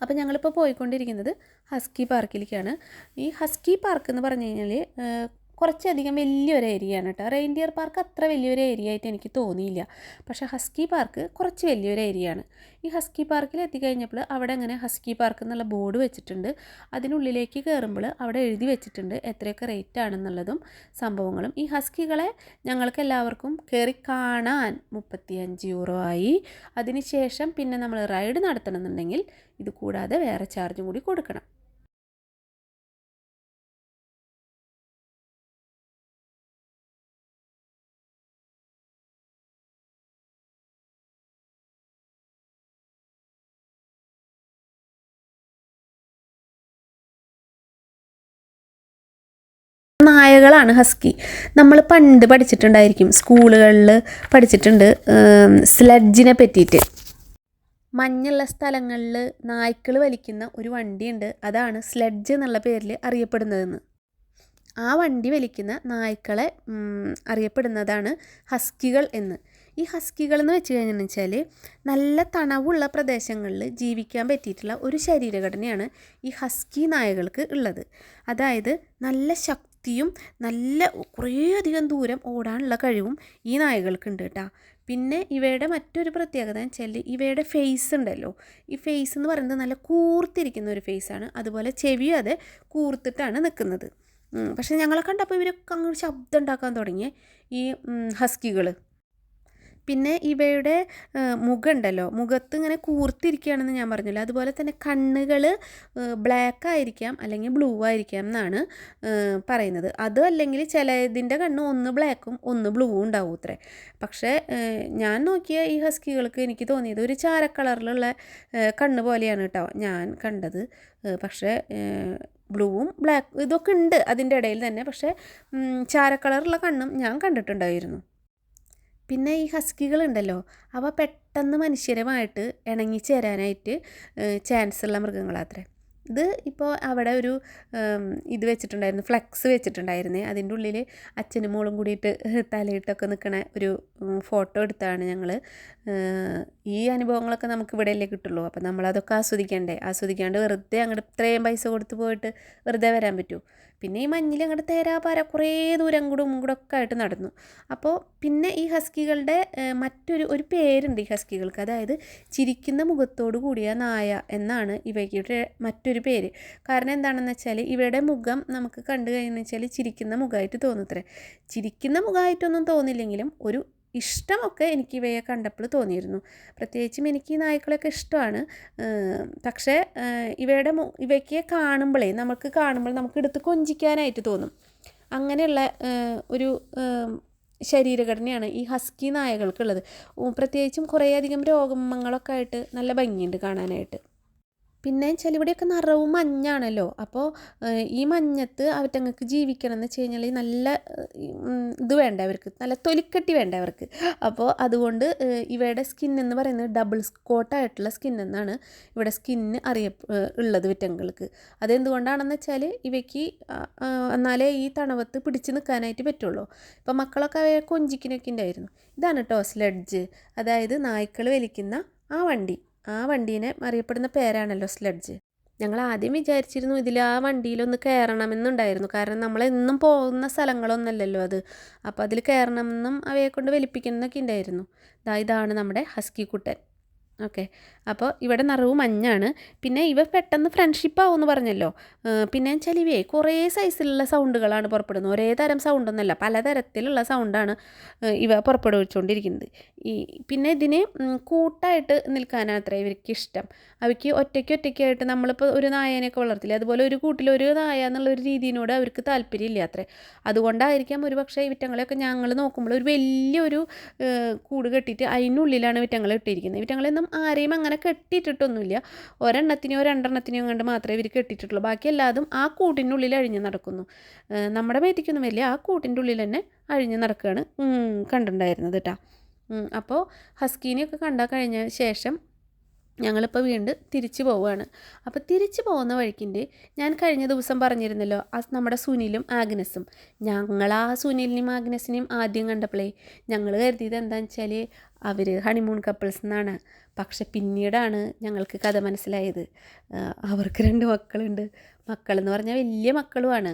അപ്പോൾ ഞങ്ങളിപ്പോൾ പോയിക്കൊണ്ടിരിക്കുന്നത് ഹസ്കി പാർക്കിലേക്കാണ്. ഈ ഹസ്കി പാർക്ക് എന്ന് പറഞ്ഞു കഴിഞ്ഞാൽ കുറച്ചധികം വലിയൊരു ഏരിയ ആണ് കേട്ടോ. റെയിൻഡിയർ പാർക്ക് അത്ര വലിയൊരു ഏരിയ ആയിട്ട് എനിക്ക് തോന്നിയില്ല. പക്ഷേ ഹസ്കി പാർക്ക് കുറച്ച് വലിയൊരു ഏരിയ ആണ് ഈ ഹസ്കി പാർക്കിൽ എത്തിക്കഴിഞ്ഞപ്പോൾ അവിടെ അങ്ങനെ ഹസ്കി പാർക്ക് എന്നുള്ള ബോർഡ് വെച്ചിട്ടുണ്ട്. അതിനുള്ളിലേക്ക് കയറുമ്പോൾ അവിടെ എഴുതി വെച്ചിട്ടുണ്ട് എത്രയൊക്കെ റേറ്റ് ആണെന്നുള്ളതും സംഭവങ്ങളും. ഈ ഹസ്കികളെ ഞങ്ങൾക്ക് എല്ലാവർക്കും കയറി കാണാൻ മുപ്പത്തിയഞ്ച് യൂറോ ആയി. അതിനുശേഷം പിന്നെ നമ്മൾ റൈഡ് നടത്തണമെന്നുണ്ടെങ്കിൽ ഇത് കൂടാതെ വേറെ ചാർജും കൂടി കൊടുക്കണം. നായകളാണ് ഹസ്കി. നമ്മൾ പണ്ട് പഠിച്ചിട്ടുണ്ടായിരിക്കും. സ്കൂളുകളിൽ പഠിച്ചിട്ടുണ്ട് സ്ലഡ്ജിനെ പറ്റിയിട്ട് മഞ്ഞുള്ള സ്ഥലങ്ങളിൽ നായ്ക്കൾ വലിക്കുന്ന ഒരു വണ്ടിയുണ്ട്. അതാണ് സ്ലഡ്ജ് എന്നുള്ള പേരിൽ അറിയപ്പെടുന്നതെന്ന്. ആ വണ്ടി വലിക്കുന്ന നായ്ക്കളെ അറിയപ്പെടുന്നതാണ് ഹസ്കികൾ എന്ന്. ഈ ഹസ്കികൾ എന്ന് വെച്ച് കഴിഞ്ഞെന്ന് വെച്ചാൽ നല്ല തണവുള്ള പ്രദേശങ്ങളിൽ ജീവിക്കാൻ പറ്റിയിട്ടുള്ള ഒരു ശരീരഘടനയാണ് ഈ ഹസ്കി നായകൾക്ക് ഉള്ളത്. അതായത് നല്ല ശക്തിയും നല്ല കുറേയധികം ദൂരം ഓടാനുള്ള കഴിവും ഈ നായകൾക്കുണ്ട് കേട്ടോ. പിന്നെ ഇവയുടെ മറ്റൊരു പ്രത്യേകത എന്ന് വെച്ചാൽ ഇവയുടെ ഫേസ് ഉണ്ടല്ലോ. ഈ ഫേസ് എന്ന് പറയുന്നത് നല്ല കൂർത്തിരിക്കുന്ന ഒരു ഫേസാണ് അതുപോലെ ചെവി അത് കൂർത്തിട്ടാണ് നിൽക്കുന്നത് പക്ഷേ ഞങ്ങളെ കണ്ടപ്പോൾ ഇവരൊക്കെ അങ്ങോട്ട് ശബ്ദം ഉണ്ടാക്കാൻ തുടങ്ങി ഈ ഹസ്കികൾ പിന്നെ ഇവയുടെ മുഖമുണ്ടല്ലോ മുഖത്ത് ഇങ്ങനെ കൂർത്തിരിക്കുകയാണെന്ന് ഞാൻ പറഞ്ഞല്ലോ. അതുപോലെ തന്നെ കണ്ണുകൾ ബ്ലാക്ക് ആയിരിക്കാം അല്ലെങ്കിൽ ബ്ലൂ ആയിരിക്കാം എന്നാണ് പറയുന്നത്. അത് അല്ലെങ്കിൽ ചിലതിന്റെ കണ്ണ് ഒന്ന് ബ്ലാക്കും ഒന്ന് ബ്ലൂവും ഉണ്ടാവും അത്രേ. പക്ഷേ ഞാൻ നോക്കിയ ഈ ഹസ്കികൾക്ക് എനിക്ക് തോന്നിയത് ഒരു ചാര കളറിലുള്ള കണ്ണ് പോലെയാണ് കേട്ടോ ഞാൻ കണ്ടത്. പക്ഷേ ബ്ലൂവും ബ്ലാക്ക് ഇതൊക്കെ ഉണ്ട് അതിന്റെ ഇടയിൽ തന്നെ. പക്ഷേ ചാരക്കളറുള്ള ചാര കളറുള്ള കണ്ണും ഞാൻ കണ്ടിട്ടുണ്ടായിരുന്നു. പിന്നെ ഈ ഹസ്കികളുണ്ടല്ലോ അവ പെട്ടെന്ന് മനുഷ്യരുമായിട്ട് ഇണങ്ങിച്ചേരാനായിട്ട് ചാൻസ് ഉള്ള മൃഗങ്ങളാത്രേ. ഇത് ഇപ്പോൾ അവിടെ ഒരു ഇത് വെച്ചിട്ടുണ്ടായിരുന്നു ഫ്ലെക്സ് വെച്ചിട്ടുണ്ടായിരുന്നേ. അതിന്റെ ഉള്ളിൽ അച്ഛനും മോളും കൂടിയിട്ട് തലയിട്ടൊക്കെ നിൽക്കണ ഒരു ഫോട്ടോ എടുത്താണ് ഞങ്ങൾ ഈ അനുഭവങ്ങളൊക്കെ നമുക്ക് ഇവിടെയല്ലേ കിട്ടുള്ളൂ. അപ്പോൾ നമ്മളതൊക്കെ ആസ്വദിക്കണ്ടേ? ആസ്വദിക്കാണ്ട് വെറുതെ അങ്ങോട്ട് ഇത്രയും പൈസ കൊടുത്ത് പോയിട്ട് വെറുതെ വരാൻ പറ്റുമോ പിന്നെ ഈ മഞ്ഞിൽ അങ്ങോട്ട് തേരാപാര കുറേ ദൂരം അങ്ങോട്ടും ഇങ്ങോട്ടും ഒക്കെ ആയിട്ട് നടന്നു. അപ്പോൾ പിന്നെ ഈ ഹസ്കികളുടെ മറ്റൊരു ഒരു പേരുണ്ട് ഈ ഹസ്കികൾക്ക്. അതായത് ചിരിക്കുന്ന മുഖത്തോടു കൂടിയ നായ എന്നാണ് ഇവയ്ക്കുടെ മറ്റൊരു പേര്. കാരണം എന്താണെന്ന് വെച്ചാൽ ഇവയുടെ മുഖം നമുക്ക് കണ്ടു കഴിഞ്ഞാൽ ചിരിക്കുന്ന മുഖമായിട്ട് തോന്നത്രേ ചിരിക്കുന്ന മുഖമായിട്ടൊന്നും തോന്നില്ലെങ്കിലും ഒരു ഇഷ്ടമൊക്കെ എനിക്ക് ഇവയെ കണ്ടപ്പോൾ തോന്നിയിരുന്നു. പ്രത്യേകിച്ചും എനിക്ക് ഈ നായ്ക്കളൊക്കെ ഇഷ്ടമാണ്. പക്ഷേ ഇവയുടെ ഇവയ്ക്ക് കാണുമ്പോഴേ നമുക്ക് കാണുമ്പോൾ നമുക്ക് എടുത്ത് കൊഞ്ചിക്കാനായിട്ട് തോന്നും. അങ്ങനെയുള്ള ഒരു ശരീരഘടനയാണ് ഈ ഹസ്കി നായകൾക്കുള്ളത്. പ്രത്യേകിച്ചും കുറേയധികം രോഗങ്ങളൊക്കെ ആയിട്ട് നല്ല ഭംഗിയുണ്ട് കാണാനായിട്ട്. പിന്നെ ചിലവിടെയൊക്കെ നിറവും മഞ്ഞാണല്ലോ. അപ്പോൾ ഈ മഞ്ഞത്ത് അവറ്റങ്ങൾക്ക് ജീവിക്കണം എന്ന് വെച്ച് കഴിഞ്ഞാൽ നല്ല ഇത് വേണ്ട അവർക്ക്? നല്ല തൊലിക്കട്ടി വേണ്ട അവർക്ക്? അപ്പോൾ അതുകൊണ്ട് ഇവയുടെ സ്കിൻ എന്ന് പറയുന്നത് ഡബിൾ സ്കോട്ടായിട്ടുള്ള സ്കിൻ എന്നാണ് ഇവിടെ സ്കിന്ന് അറിയ ഉള്ളത് വിറ്റങ്ങൾക്ക് അതെന്തുകൊണ്ടാണെന്ന് വെച്ചാൽ ഇവയ്ക്ക് എന്നാലേ ഈ തണവത്ത് പിടിച്ച് നിൽക്കാനായിട്ട് പറ്റുള്ളൂ. ഇപ്പോൾ മക്കളൊക്കെ അവയെ കൊഞ്ചിക്കിനൊക്കെ ഉണ്ടായിരുന്നു. ഇതാണ് കേട്ടോ സ്ലെഡ്ജ് അതായത് നായ്ക്കൾ വലിക്കുന്ന ആ വണ്ടി. ആ വണ്ടീനെ അറിയപ്പെടുന്ന പേരാണല്ലോ സ്ലഡ്ജ്. ഞങ്ങൾ ആദ്യം വിചാരിച്ചിരുന്നു ഇതിൽ ആ വണ്ടിയിലൊന്ന് കയറണമെന്നുണ്ടായിരുന്നു. കാരണം നമ്മൾ എന്നും പോകുന്ന സ്ഥലങ്ങളൊന്നല്ലല്ലോ അത്. അപ്പോൾ അതിൽ കയറണമെന്നും അവയെ കൊണ്ട് വലിപ്പിക്കുന്നൊക്കെ ഉണ്ടായിരുന്നു ഇതാണ് നമ്മുടെ ഹസ്കി കുട്ടൻ ഓക്കെ. അപ്പോൾ ഇവിടെ നിറവ് മഞ്ഞാണ്. പിന്നെ ഇവ പെട്ടെന്ന് ഫ്രണ്ട്ഷിപ്പ് ആവുമെന്ന് പറഞ്ഞല്ലോ. പിന്നെ ചെലിവേ കുറേ സൈസിലുള്ള സൗണ്ടുകളാണ് പുറപ്പെടുന്നത്. ഒരേ തരം സൗണ്ടൊന്നുമല്ല പലതരത്തിലുള്ള സൗണ്ടാണ് ഇവ പുറപ്പെടുവിച്ചുകൊണ്ടിരിക്കുന്നത് ഈ പിന്നെ ഇതിന് കൂട്ടായിട്ട് നിൽക്കാനാണ് അത്ര ഇവർക്ക് ഇഷ്ടം അവയ്ക്ക് ഒറ്റയ്ക്ക് ഒറ്റയ്ക്കായിട്ട് നമ്മളിപ്പോൾ ഒരു നായേനെയൊക്കെ വളർത്തില്ല അതുപോലെ ഒരു കൂട്ടിൽ ഒരു നായ എന്നുള്ള ഒരു രീതിയിനോട് അവർക്ക് താല്പര്യമില്ല അത്രേ. അതുകൊണ്ടായിരിക്കാം ഒരു പക്ഷേ വിറ്റങ്ങളെയൊക്കെ ഞങ്ങൾ നോക്കുമ്പോൾ ഒരു വലിയൊരു കൂട് കെട്ടിയിട്ട് അതിനുള്ളിലാണ് വിറ്റങ്ങളെ ഇട്ടിരിക്കുന്നത്. വിറ്റങ്ങളെയൊന്നും ആരെയും അങ്ങനെ കെട്ടിയിട്ടിട്ടൊന്നുമില്ല. ഒരെണ്ണത്തിനെയോ രണ്ടെണ്ണത്തിനെയോ കണ്ട് മാത്രമേ ഇവർ കെട്ടിയിട്ടുള്ളൂ. ബാക്കി എല്ലാതും ആ കൂട്ടിനുള്ളിൽ അഴിഞ്ഞ് നടക്കുന്നു. നമ്മുടെ മേത്തിക്കൊന്നും വലിയ ആ കൂട്ടിന്റെ ഉള്ളിൽ തന്നെ അഴിഞ്ഞ് നടക്കുകയാണ് കണ്ടിട്ടുണ്ടായിരുന്നത് കേട്ടോ അപ്പോൾ ഹസ്കീനെയൊക്കെ കണ്ടാൽ കഴിഞ്ഞ ശേഷം ഞങ്ങളിപ്പോൾ വീണ്ടും തിരിച്ചു പോവുകയാണ്. അപ്പോൾ തിരിച്ചു പോകുന്ന വഴിക്കിന്റെ ഞാൻ കഴിഞ്ഞ ദിവസം പറഞ്ഞിരുന്നല്ലോ ആ നമ്മുടെ സുനിലും ആഗ്നസും. ഞങ്ങൾ ആ സുനിലിനെയും ആഗ്നസിനെയും ആദ്യം കണ്ടപ്പോഴേ ഞങ്ങൾ കരുതിയത് എന്താണെന്ന് വെച്ചാൽ അവർ ഹണിമൂൺ കപ്പിൾസ് എന്നാണ് പക്ഷെ പിന്നീടാണ് ഞങ്ങൾക്ക് കഥ മനസ്സിലായത്. അവർക്ക് രണ്ട് മക്കളുണ്ട്. മക്കളെന്ന് പറഞ്ഞാൽ വലിയ മക്കളുമാണ്.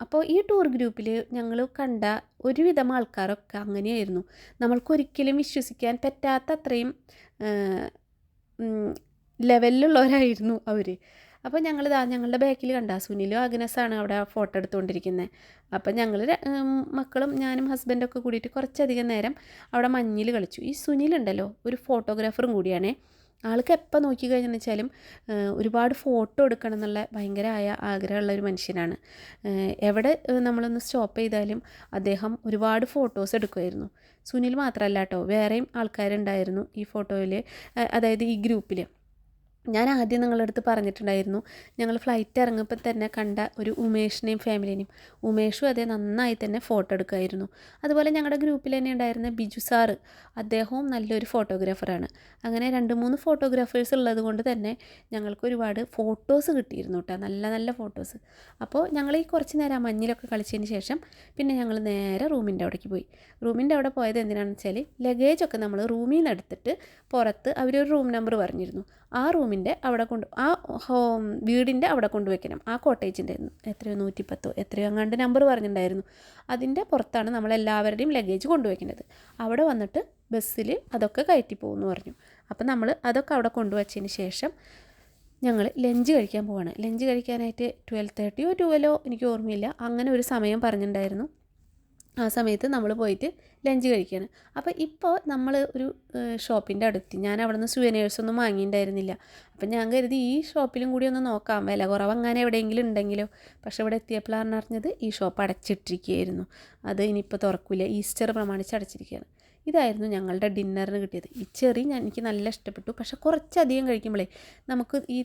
അപ്പോൾ ഈ ടൂർ ഗ്രൂപ്പിൽ ഞങ്ങൾ കണ്ട ഒരുവിധം ആൾക്കാരൊക്കെ അങ്ങനെയായിരുന്നു. നമ്മൾക്കൊരിക്കലും വിശ്വസിക്കാൻ പറ്റാത്ത അത്രയും ലെവലിലുള്ളവരായിരുന്നു അവർ അപ്പോൾ ഞങ്ങൾ ഇതാ ഞങ്ങളുടെ ബാക്കിൽ കണ്ട സുനിലും അഗ്നസാണ് അവിടെ ഫോട്ടോ എടുത്തുകൊണ്ടിരിക്കുന്നത് അപ്പം ഞങ്ങൾ മക്കളും ഞാനും ഹസ്ബൻഡൊക്കെ കൂടിയിട്ട് കുറച്ചധികം നേരം അവിടെ മഞ്ഞിൽ കളിച്ചു. ഈ സുനിലുണ്ടല്ലോ ഒരു ഫോട്ടോഗ്രാഫറും കൂടിയാണേ. ആൾക്ക് എപ്പോൾ നോക്കി വെച്ചാലും ഒരുപാട് ഫോട്ടോ എടുക്കണം എന്നുള്ള ഭയങ്കരമായ ആഗ്രഹമുള്ള ഒരു മനുഷ്യനാണ്. എവിടെ നമ്മളൊന്ന് സ്റ്റോപ്പ് ചെയ്താലും അദ്ദേഹം ഒരുപാട് ഫോട്ടോസ് എടുക്കുമായിരുന്നു. സുനിൽ മാത്രമല്ല കേട്ടോ വേറെയും ആൾക്കാരുണ്ടായിരുന്നു ഈ ഫോട്ടോയിൽ അതായത് ഈ ഗ്രൂപ്പിൽ ഞാൻ ആദ്യം നിങ്ങളുടെ അടുത്ത് പറഞ്ഞിട്ടുണ്ടായിരുന്നു ഞങ്ങൾ ഫ്ലൈറ്റ് ഇറങ്ങുമ്പോൾ തന്നെ കണ്ട ഒരു ഉമേഷിനെയും ഫാമിലിനെയും ഉമേഷും അതേ നന്നായി തന്നെ ഫോട്ടോ എടുക്കുമായിരുന്നു. അതുപോലെ ഞങ്ങളുടെ ഗ്രൂപ്പിൽ തന്നെ ഉണ്ടായിരുന്ന ബിജു സാറ് അദ്ദേഹവും നല്ലൊരു ഫോട്ടോഗ്രാഫറാണ് അങ്ങനെ രണ്ട് മൂന്ന് ഫോട്ടോഗ്രാഫേഴ്സ് ഉള്ളത് കൊണ്ട് തന്നെ ഞങ്ങൾക്ക് ഒരുപാട് ഫോട്ടോസ് കിട്ടിയിരുന്നു കേട്ടോ നല്ല നല്ല ഫോട്ടോസ് അപ്പോൾ ഞങ്ങൾ ഈ കുറച്ച് നേരം മഞ്ഞിലൊക്കെ കളിച്ചതിന് ശേഷം പിന്നെ ഞങ്ങൾ നേരെ റൂമിന്റെ അവിടേക്ക് പോയി. റൂമിന്റെ അവിടെ പോയത് എന്തിനാണെന്ന് വെച്ചാൽ ലഗേജൊക്കെ നമ്മൾ റൂമിൽ നിന്ന് എടുത്തിട്ട് പുറത്ത് അവരൊരു റൂം നമ്പർ പറഞ്ഞിരുന്നു. ആ റൂമിന്റെ അവിടെ കൊണ്ട് ആ ഹോം വീടിന്റെ അവിടെ കൊണ്ടുവയ്ക്കണം ആ കോട്ടേജിന്റെ എത്രയോ നൂറ്റിപ്പത്തോ എത്രയോ അങ്ങാണ്ട് നമ്പർ പറഞ്ഞിട്ടുണ്ടായിരുന്നു. അതിന്റെ പുറത്താണ് നമ്മളെല്ലാവരുടെയും ലഗേജ് കൊണ്ടുവയ്ക്കുന്നത് അവിടെ വന്നിട്ട് ബസ്സിൽ അതൊക്കെ കയറ്റി പോകുമെന്ന് പറഞ്ഞു. അപ്പം നമ്മൾ അതൊക്കെ അവിടെ കൊണ്ടുവച്ചതിന് ശേഷം ഞങ്ങൾ ലഞ്ച് കഴിക്കാൻ പോവാണ്. ലഞ്ച് കഴിക്കാനായിട്ട് ട്വൽവ് തേർട്ടിയോ ട്വൽവോ എനിക്ക് ഓർമ്മയില്ല. അങ്ങനെ ഒരു സമയം പറഞ്ഞിട്ടുണ്ടായിരുന്നു. ആ സമയത്ത് നമ്മൾ പോയിട്ട് ലഞ്ച് കഴിക്കുകയാണ് അപ്പോൾ ഇപ്പോൾ നമ്മൾ ഒരു ഷോപ്പിന്റെ അടുത്ത് ഞാൻ അവിടെ നിന്ന് സുവനേഴ്സൊന്നും വാങ്ങിയിട്ടുണ്ടായിരുന്നില്ല അപ്പം ഞാൻ കരുതി ഈ ഷോപ്പിലും കൂടി ഒന്ന് നോക്കാം. വില കുറവ് അങ്ങനെ എവിടെയെങ്കിലും ഉണ്ടെങ്കിലോ. പക്ഷെ ഇവിടെ എത്തിയപ്പോഴാണ് അറിഞ്ഞത് ഈ ഷോപ്പ് അടച്ചിട്ടിരിക്കുകയായിരുന്നു. അത് ഇനിയിപ്പോൾ തുറക്കില്ല ഈസ്റ്റർ പ്രമാണിച്ച് അടച്ചിരിക്കുകയാണ് ഇതായിരുന്നു ഞങ്ങളുടെ ഡിന്നറിന് കിട്ടിയത്. ഈ ചെറി ഞാൻ എനിക്ക് നല്ല ഇഷ്ടപ്പെട്ടു. പക്ഷെ കുറച്ചധികം കഴിക്കുമ്പോഴേ നമുക്ക് ഈ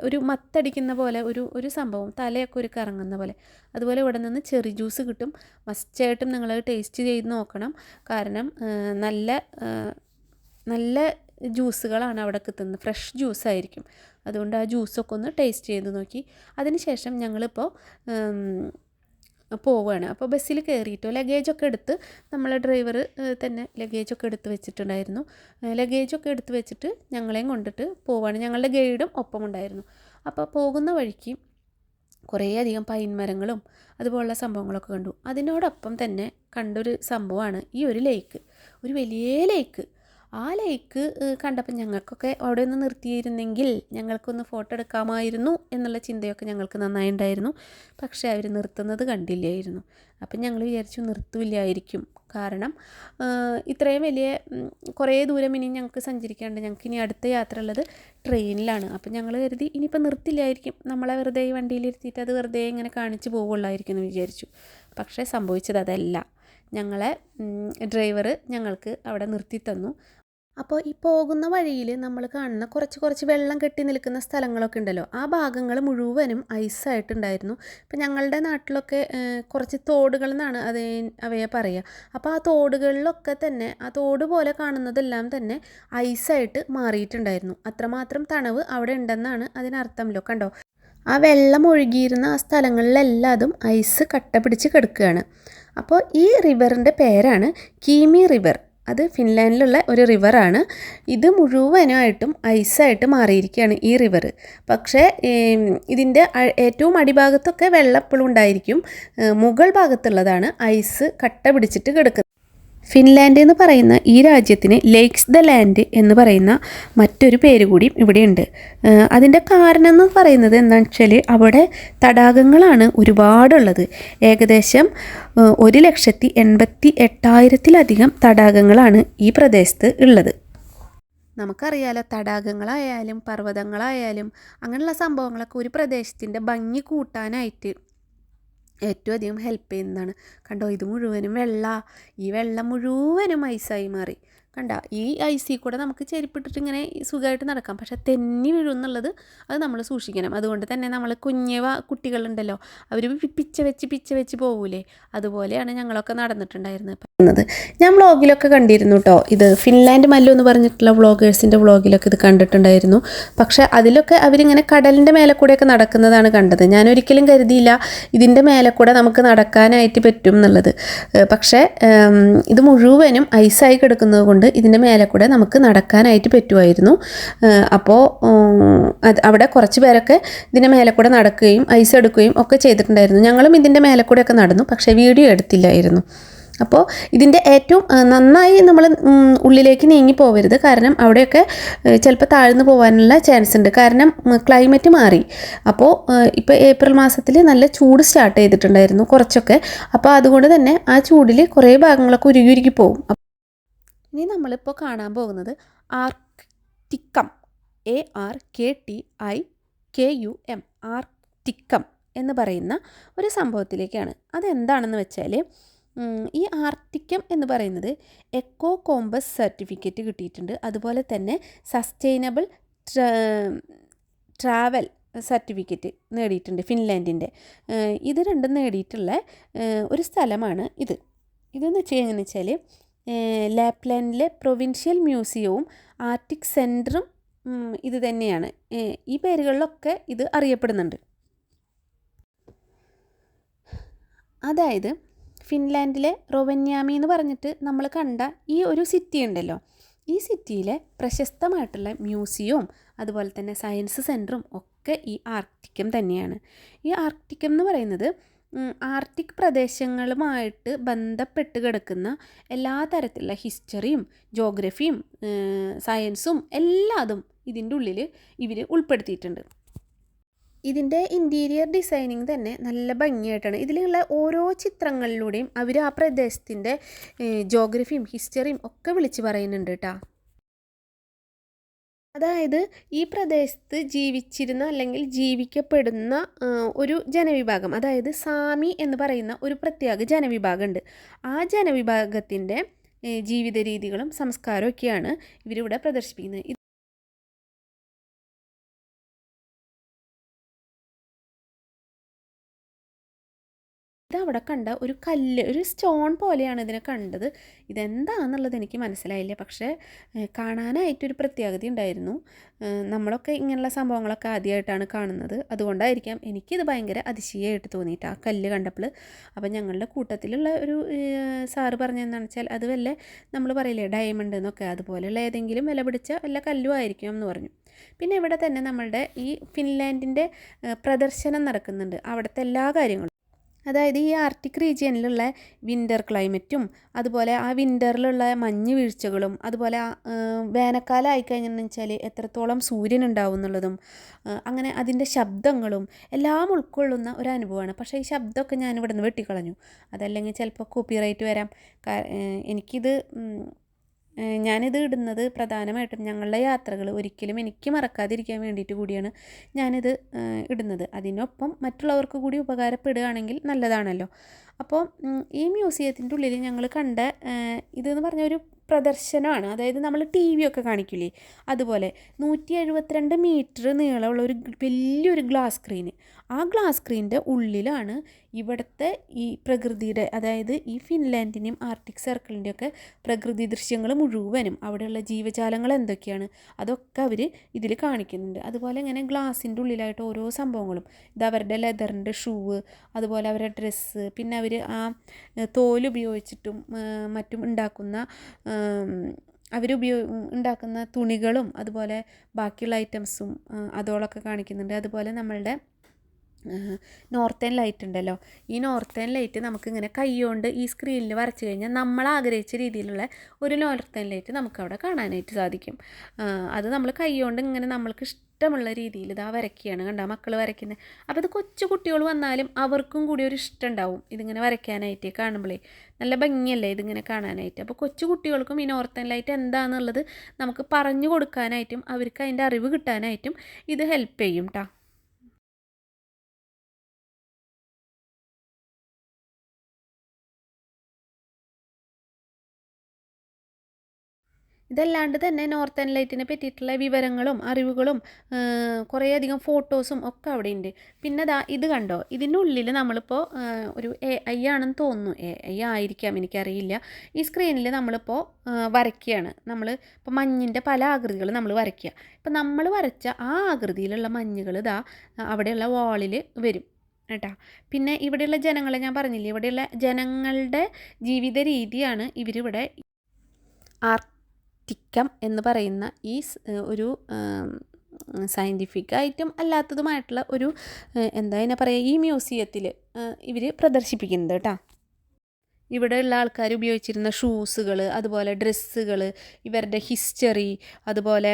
ഒരു മത്തടിക്കുന്ന പോലെ ഒരു ഒരു സംഭവം തലയൊക്കെ ഒരു കറങ്ങുന്ന പോലെ. അതുപോലെ ഇവിടെ നിന്ന് ചെറി ജ്യൂസ് കിട്ടും. മസ്റ്റായിട്ടും നിങ്ങൾ ടേസ്റ്റ് ചെയ്ത് നോക്കണം. കാരണം നല്ല നല്ല ജ്യൂസുകളാണ് അവിടെ കിട്ടുന്നത്. ഫ്രഷ് ജ്യൂസ് ആയിരിക്കും അതുകൊണ്ട് ആ ജ്യൂസൊക്കെ ഒന്ന് ടേസ്റ്റ് ചെയ്ത് നോക്കി. അതിനുശേഷം ഞങ്ങളിപ്പോൾ പോവുകയാണ് അപ്പോൾ ബസ്സിൽ കയറിയിട്ടോ ലഗേജൊക്കെ എടുത്ത് നമ്മളെ ഡ്രൈവർ തന്നെ ലഗേജൊക്കെ എടുത്ത് വെച്ചിട്ടുണ്ടായിരുന്നു. ലഗേജൊക്കെ എടുത്ത് വെച്ചിട്ട് ഞങ്ങളെയും കൊണ്ടിട്ട് പോവുകയാണ് ഞങ്ങളുടെ ഗൈഡും ഒപ്പം ഉണ്ടായിരുന്നു. അപ്പോൾ പോകുന്ന വഴിക്ക് കുറേയധികം പൈൻ മരങ്ങളും അതുപോലുള്ള സംഭവങ്ങളൊക്കെ കണ്ടു. അതിനോടൊപ്പം തന്നെ കണ്ടൊരു സംഭവമാണ് ഈ ഒരു ലേക്ക്. ഒരു വലിയ ലേക്ക്. ആ ലേക്ക് കണ്ടപ്പോൾ ഞങ്ങൾക്കൊക്കെ അവിടെ ഒന്ന് നിർത്തിയിരുന്നെങ്കിൽ ഞങ്ങൾക്കൊന്ന് ഫോട്ടോ എടുക്കാമായിരുന്നു എന്നുള്ള ചിന്തയൊക്കെ ഞങ്ങൾക്ക് നന്നായി ഉണ്ടായിരുന്നു പക്ഷേ അവർ നിർത്തുന്നത് കണ്ടില്ലായിരുന്നു. അപ്പം ഞങ്ങൾ വിചാരിച്ചു നിർത്തില്ലായിരിക്കും. കാരണം ഇത്രയും വലിയ കുറേ ദൂരം ഇനി ഞങ്ങൾക്ക് സഞ്ചരിക്കാണ്ട് ഞങ്ങൾക്ക് ഇനി അടുത്ത യാത്ര ഉള്ളത് ട്രെയിനിലാണ്. അപ്പം ഞങ്ങൾ കരുതി ഇനിയിപ്പോൾ നിർത്തില്ലായിരിക്കും. നമ്മളെ വെറുതെ ഈ വണ്ടിയിലിരുത്തിയിട്ട് അത് വെറുതെ ഇങ്ങനെ കാണിച്ച് പോവുള്ളായിരിക്കും എന്ന് വിചാരിച്ചു. പക്ഷേ സംഭവിച്ചത് അതല്ല. ഞങ്ങളെ ഡ്രൈവർ ഞങ്ങൾക്ക് അവിടെ നിർത്തി തന്നു അപ്പോൾ ഈ പോകുന്ന വഴിയിൽ നമ്മൾ കാണുന്ന കുറച്ച് കുറച്ച് വെള്ളം കെട്ടി നിൽക്കുന്ന സ്ഥലങ്ങളൊക്കെ ഉണ്ടല്ലോ. ആ ഭാഗങ്ങൾ മുഴുവനും ഐസായിട്ടുണ്ടായിരുന്നു. ഇപ്പം ഞങ്ങളുടെ നാട്ടിലൊക്കെ കുറച്ച് തോടുകൾ എന്നാണ് അത് അവയെ പറയുക അപ്പോൾ ആ തോടുകളിലൊക്കെ തന്നെ ആ തോട് പോലെ കാണുന്നതെല്ലാം തന്നെ ഐസായിട്ട് മാറിയിട്ടുണ്ടായിരുന്നു. അത്രമാത്രം തണവ് അവിടെ ഉണ്ടെന്നാണ് അതിനർത്ഥമല്ലോ കണ്ടോ? ആ വെള്ളം ഒഴുകിയിരുന്ന ആ സ്ഥലങ്ങളിലെല്ലാതും ഐസ് കട്ട പിടിച്ച് കിടക്കുകയാണ്. അപ്പോൾ ഈ റിവറിന്റെ പേരാണ് കീമി റിവർ അത് ഫിൻലാൻഡിലുള്ള ഒരു റിവറാണ്. ഇത് മുഴുവനായിട്ടും ഐസായിട്ട് മാറിയിരിക്കുകയാണ് ഈ റിവർ പക്ഷേ ഇതിന്റെ ഏറ്റവും അടിഭാഗത്തൊക്കെ വെള്ളം എപ്പോഴും ഉണ്ടായിരിക്കും മുകൾ ഭാഗത്തുള്ളതാണ് ഐസ് കട്ട പിടിച്ചിട്ട് കിടക്കുന്നത്. ഫിൻലാൻഡ് എന്ന് പറയുന്ന ഈ രാജ്യത്തിന് ലേക്സ് ദ ലാൻഡ് എന്ന് പറയുന്ന മറ്റൊരു പേര് കൂടിയും ഇവിടെയുണ്ട്. അതിന്റെ കാരണം എന്ന് പറയുന്നത് എന്താണെന്ന് വെച്ചാൽ അവിടെ തടാകങ്ങളാണ് ഒരുപാടുള്ളത്. ഏകദേശം ഒരു ലക്ഷത്തി എൺപത്തി എട്ടായിരത്തിലധികം തടാകങ്ങളാണ് ഈ പ്രദേശത്ത് ഉള്ളത്. നമുക്കറിയാലോ തടാകങ്ങളായാലും പർവതങ്ങളായാലും അങ്ങനെയുള്ള സംഭവങ്ങളൊക്കെ ഒരു പ്രദേശത്തിന്റെ ഭംഗി കൂട്ടാനായിട്ട് ഏറ്റവും അധികം ഹെൽപ്പ് ചെയ്യുന്നതാണ്. കണ്ടോ ഇത് മുഴുവനും വെള്ള ഈ വെള്ളം മുഴുവനും ഐസായി മാറി. കണ്ട ഈ ഐസിൽ കൂടെ നമുക്ക് ചെരുപ്പിട്ടിട്ട് ഇങ്ങനെ സുഖമായിട്ട് നടക്കാം. പക്ഷേ തെന്നി വീഴും എന്നുള്ളത് അത് നമ്മൾ സൂക്ഷിക്കണം. അതുകൊണ്ട് തന്നെ നമ്മൾ കുഞ്ഞ കുട്ടികളുണ്ടല്ലോ അവർ പിച്ച വെച്ച് പിച്ച വെച്ച് പോകൂലേ അതുപോലെയാണ് ഞങ്ങളൊക്കെ നടന്നിട്ടുണ്ടായിരുന്നത്. ഞാൻ വ്ളോഗിലൊക്കെ കണ്ടിരുന്നു കേട്ടോ ഇത് ഫിൻലാൻഡ് മല്ലു എന്ന് പറഞ്ഞിട്ടുള്ള വ്ളോഗേഴ്സിന്റെ വ്ളോഗിലൊക്കെ ഇത് കണ്ടിട്ടുണ്ടായിരുന്നു. പക്ഷേ അതിലൊക്കെ അവരിങ്ങനെ കടലിന്റെ മേലെ കൂടെയൊക്കെ നടക്കുന്നതാണ് കണ്ടത്. ഞാൻ ഒരിക്കലും കരുതിയില്ല ഇതിന്റെ മേലെ കൂടെ നമുക്ക് നടക്കാനായിട്ട് പറ്റും എന്നുള്ളത്. പക്ഷേ ഇത് മുഴുവനും ഐസായി കിടക്കുന്നത് കൊണ്ട് ഇതിന്റെ മേലെ കൂടെ നമുക്ക് നടക്കാനായിട്ട് പറ്റുമായിരുന്നു. അപ്പോൾ അത് അവിടെ കുറച്ച് പേരൊക്കെ ഇതിന്റെ മേലെ കൂടെ നടക്കുകയും ഐസ് എടുക്കുകയും ഒക്കെ ചെയ്തിട്ടുണ്ടായിരുന്നു. ഞങ്ങളും ഇതിന്റെ മേലെ കൂടെയൊക്കെ നടന്നു പക്ഷേ വീഡിയോ എടുത്തില്ലായിരുന്നു. അപ്പോൾ ഇതിന്റെ ഏറ്റവും നന്നായി നമ്മൾ ഉള്ളിലേക്ക് നീങ്ങി പോകരുത് കാരണം അവിടെയൊക്കെ ചിലപ്പോൾ താഴ്ന്നു പോകാനുള്ള ചാൻസ് ഉണ്ട്. കാരണം ക്ലൈമറ്റ് മാറി. അപ്പോൾ ഇപ്പോൾ ഏപ്രിൽ മാസത്തിൽ നല്ല ചൂട് സ്റ്റാർട്ട് ചെയ്തിട്ടുണ്ടായിരുന്നു കുറച്ചൊക്കെ. അപ്പോൾ അതുകൊണ്ട് തന്നെ ആ ചൂടിൽ കുറേ ഭാഗങ്ങളൊക്കെ ഉരുകി ഉരുകി പോകും. ഇനി നമ്മളിപ്പോൾ കാണാൻ പോകുന്നത് Arktikum A R K T I K U M. Arktikum എന്ന് പറയുന്ന ഒരു സംഭവത്തിലേക്കാണ്. അതെന്താണെന്ന് വെച്ചാൽ ഈ ആർട്ടിക്കം എന്ന് പറയുന്നത് എക്കോ കോമ്പസ് സർട്ടിഫിക്കറ്റ് കിട്ടിയിട്ടുണ്ട്. അതുപോലെ തന്നെ സസ്റ്റൈനബിൾ ട്രാവൽ സർട്ടിഫിക്കറ്റ് നേടിയിട്ടുണ്ട് ഫിൻലാൻഡിന്റെ. ഇത് രണ്ടും നേടിയിട്ടുള്ള ഒരു സ്ഥലമാണ് ഇത്. ഇതെന്ന് വെച്ച് കഴിഞ്ഞാൽ ലാപ്ലാൻഡിലെ പ്രൊവിൻഷ്യൽ മ്യൂസിയവും ആർട്ടിക് സെന്ററും ഇത് തന്നെയാണ്. ഈ പേരുകളിലൊക്കെ ഇത് അറിയപ്പെടുന്നുണ്ട്. അതായത് ഫിൻലാൻഡിലെ റൊവന്യാമി എന്ന് പറഞ്ഞിട്ട് നമ്മൾ കണ്ട ഈ ഒരു സിറ്റി ഉണ്ടല്ലോ. ഈ സിറ്റിയിലെ പ്രശസ്തമായിട്ടുള്ള മ്യൂസിയവും അതുപോലെ തന്നെ സയൻസ് സെന്ററും ഒക്കെ ഈ ആർട്ടിക്കം തന്നെയാണ്. ഈ ആർട്ടിക്കം എന്ന് പറയുന്നത് ആർട്ടിക് പ്രദേശങ്ങളുമായിട്ട് ബന്ധപ്പെട്ട് കിടക്കുന്ന എല്ലാ തരത്തിലുള്ള ഹിസ്റ്ററിയും ജോഗ്രഫിയും സയൻസും എല്ലാതും ഇതിന്റെ ഉള്ളിൽ ഇവർ ഉൾപ്പെടുത്തിയിട്ടുണ്ട്. ഇതിന്റെ ഇന്റീരിയർ ഡിസൈനിങ് തന്നെ നല്ല ഭംഗിയായിട്ടാണ്. ഇതിലുള്ള ഓരോ ചിത്രങ്ങളിലൂടെയും അവർ ആ പ്രദേശത്തിന്റെ ജോഗ്രഫിയും ഹിസ്റ്ററിയും ഒക്കെ വിളിച്ച് പറയുന്നുണ്ട് കേട്ടോ. അതായത് ഈ പ്രദേശത്ത് ജീവിച്ചിരുന്ന അല്ലെങ്കിൽ ജീവിക്കപ്പെടുന്ന ഒരു ജനവിഭാഗം അതായത് സാമി എന്ന് പറയുന്ന ഒരു പ്രത്യേക ജനവിഭാഗമുണ്ട്. ആ ജനവിഭാഗത്തിന്റെ ജീവിത രീതികളും സംസ്കാരവും ഒക്കെയാണ് ഇവരിവിടെ പ്രദർശിപ്പിക്കുന്നത്. അവിടെ കണ്ട ഒരു കല്ല് ഒരു സ്റ്റോൺ പോലെയാണ് ഇതിനെ കണ്ടത്. ഇതെന്താണെന്നുള്ളത് എനിക്ക് മനസ്സിലായില്ല. പക്ഷേ കാണാനായിട്ടൊരു പ്രത്യേകത ഉണ്ടായിരുന്നു. നമ്മളൊക്കെ ഇങ്ങനെയുള്ള സംഭവങ്ങളൊക്കെ ആദ്യമായിട്ടാണ് കാണുന്നത്. അതുകൊണ്ടായിരിക്കാം എനിക്കിത് ഭയങ്കര അതിശയമായിട്ട് തോന്നിയിട്ട് ആ കല്ല് കണ്ടപ്പോൾ. അപ്പം ഞങ്ങളുടെ കൂട്ടത്തിലുള്ള ഒരു സാറ് പറഞ്ഞതെന്നു വെച്ചാൽ അത് വല്ല നമ്മൾ പറയില്ലേ ഡയമണ്ട് എന്നൊക്കെ അതുപോലെയുള്ള ഏതെങ്കിലും വില പിടിച്ച വല്ല കല്ലും ആയിരിക്കും എന്ന് പറഞ്ഞു. പിന്നെ ഇവിടെ തന്നെ നമ്മളുടെ ഈ ഫിൻലാൻഡിന്റെ പ്രദർശനം നടക്കുന്നുണ്ട്. അവിടുത്തെ എല്ലാ കാര്യങ്ങളും. അതായത് ഈ ആർട്ടിക് റീജിയനിലുള്ള വിന്റർ ക്ലൈമറ്റും അതുപോലെ ആ വിന്ററിലുള്ള മഞ്ഞ് വീഴ്ചകളും അതുപോലെ വേനൽക്കാലം ആയിക്കഴിഞ്ഞെന്ന് വെച്ചാൽ എത്രത്തോളം സൂര്യൻ ഉണ്ടാവും എന്നുള്ളതും അങ്ങനെ അതിന്റെ ശബ്ദങ്ങളും എല്ലാം ഉൾക്കൊള്ളുന്ന ഒരു അനുഭവമാണ്. പക്ഷേ ഈ ശബ്ദമൊക്കെ ഞാൻ ഇവിടെ നിന്ന് വെട്ടിക്കളഞ്ഞു. അതല്ലെങ്കിൽ ചിലപ്പോൾ കോപ്പിറൈറ്റ് വരാം. എനിക്കിത് ഞാനിത് ഇടുന്നത് പ്രധാനമായിട്ടും ഞങ്ങളുടെ യാത്രകൾ ഒരിക്കലും എനിക്ക് മറക്കാതിരിക്കാൻ വേണ്ടിയിട്ട് കൂടിയാണ് ഞാനിത് ഇടുന്നത്. അതിനൊപ്പം മറ്റുള്ളവർക്ക് കൂടി ഉപകാരപ്പെടുകയാണെങ്കിൽ നല്ലതാണല്ലോ. അപ്പോൾ ഈ മ്യൂസിയത്തിന്റെ ഉള്ളിൽ ഞങ്ങൾ കണ്ട ഇതെന്ന് പറഞ്ഞ ഒരു പ്രദർശനമാണ്. അതായത് നമ്മൾ ടി വി ഒക്കെ കാണിക്കില്ലേ അതുപോലെ നൂറ്റി എഴുപത്തിരണ്ട് മീറ്റർ നീളമുള്ള ഒരു വലിയൊരു ഗ്ലാസ് സ്ക്രീന് ആ ഗ്ലാസ് സ്ക്രീനിന്റെ ഉള്ളിലാണ് ഇവിടുത്തെ ഈ പ്രകൃതിയുടെ അതായത് ഈ ഫിൻലാൻഡിന്റെയും ആർട്ടിക് സർക്കിളിന്റെയൊക്കെ പ്രകൃതി ദൃശ്യങ്ങൾ മുഴുവനും അവിടെയുള്ള ജീവജാലങ്ങൾ എന്തൊക്കെയാണ് അതൊക്കെ അവർ ഇതിൽ കാണിക്കുന്നുണ്ട്. അതുപോലെ ഇങ്ങനെ ഗ്ലാസിന്റെ ഉള്ളിലായിട്ട് ഓരോ സംഭവങ്ങളും. ഇത് അവരുടെ ലെതറിന്റെ ഷൂവ് അതുപോലെ അവരുടെ ഡ്രസ്സ് പിന്നെ അവർ ആ തോലുപയോഗിച്ചിട്ടും മറ്റും ഉണ്ടാക്കുന്ന അവരുപയോഗ ഉണ്ടാക്കുന്ന തുണികളും അതുപോലെ ബാക്കിയുള്ള ഐറ്റംസും അതോളൊക്കെ കാണിക്കുന്നുണ്ട്. അതുപോലെ നമ്മളുടെ നോർത്തേൺ ലൈറ്റ് ഉണ്ടല്ലോ. ഈ നോർത്തേൺ ലൈറ്റ് നമുക്കിങ്ങനെ കൈകൊണ്ട് ഈ സ്ക്രീനിൽ വരച്ച് കഴിഞ്ഞാൽ നമ്മൾ ആഗ്രഹിച്ച രീതിയിലുള്ള ഒരു നോർത്തേൺ ലൈറ്റ് നമുക്കവിടെ കാണാനായിട്ട് സാധിക്കും. അത് നമ്മൾ കൈകൊണ്ട് ഇങ്ങനെ നമ്മൾക്ക് ഇഷ്ടമുള്ള രീതിയിൽ ഇതാ വരയ്ക്കുകയാണ്. കണ്ട മക്കൾ വരയ്ക്കുന്നത് അപ്പോൾ ഇത് കൊച്ചു കുട്ടികൾ വന്നാലും അവർക്കും കൂടി ഒരു ഇഷ്ടം ഉണ്ടാവും ഇതിങ്ങനെ വരയ്ക്കാനായിട്ട് കാണുമ്പോഴേ നല്ല ഭംഗിയല്ലേ ഇതിങ്ങനെ കാണാനായിട്ട്. അപ്പോൾ കൊച്ചു കുട്ടികൾക്കും ഈ നോർത്തേൺ ലൈറ്റ് എന്താണെന്നുള്ളത് നമുക്ക് പറഞ്ഞു കൊടുക്കാനായിട്ടും അവർക്ക് അതിന്റെ അറിവ് കിട്ടാനായിട്ടും ഇത് ഹെൽപ്പ് ചെയ്യും കേട്ടോ ഇതല്ലാണ്ട് തന്നെ നോർത്തേൺ ലൈറ്റിനെ പറ്റിയിട്ടുള്ള വിവരങ്ങളും അറിവുകളും കുറേയധികം ഫോട്ടോസും ഒക്കെ അവിടെ ഉണ്ട് പിന്നെ ദാ ഇത് കണ്ടോ? ഇതിന്റെ ഉള്ളിൽ നമ്മളിപ്പോൾ ഒരു എ ഐ ആണെന്ന് തോന്നുന്നു. എ ഐ ആയിരിക്കാം എനിക്കറിയില്ല. ഈ സ്ക്രീനിൽ നമ്മളിപ്പോൾ വരയ്ക്കുകയാണ് നമ്മൾ ഇപ്പോൾ മഞ്ഞിന്റെ പല ആകൃതികൾ നമ്മൾ വരയ്ക്കുക. ഇപ്പം നമ്മൾ വരച്ച ആ ആകൃതിയിലുള്ള മഞ്ഞുകൾ ഇതാ അവിടെയുള്ള വാളിൽ വരും കേട്ടാ. പിന്നെ ഇവിടെയുള്ള ജനങ്ങളെ ഞാൻ പറഞ്ഞില്ലേ? ഇവിടെയുള്ള ജനങ്ങളുടെ ജീവിത രീതിയാണ് ഇവരിവിടെ ആർട്ടിക്കം എന്ന് പറയുന്ന ഈ ഒരു സയന്റിഫിക് ആയിട്ടും അല്ലാത്തതുമായിട്ടുള്ള ഒരു എന്താ അതിനെ പറയുക ഈ മ്യൂസിയത്തിൽ ഇവർ പ്രദർശിപ്പിക്കുന്നത് കേട്ടോ. ഇവിടെയുള്ള ആൾക്കാർ ഉപയോഗിച്ചിരുന്ന ഷൂസുകൾ അതുപോലെ ഡ്രസ്സുകൾ ഇവരുടെ ഹിസ്റ്ററി അതുപോലെ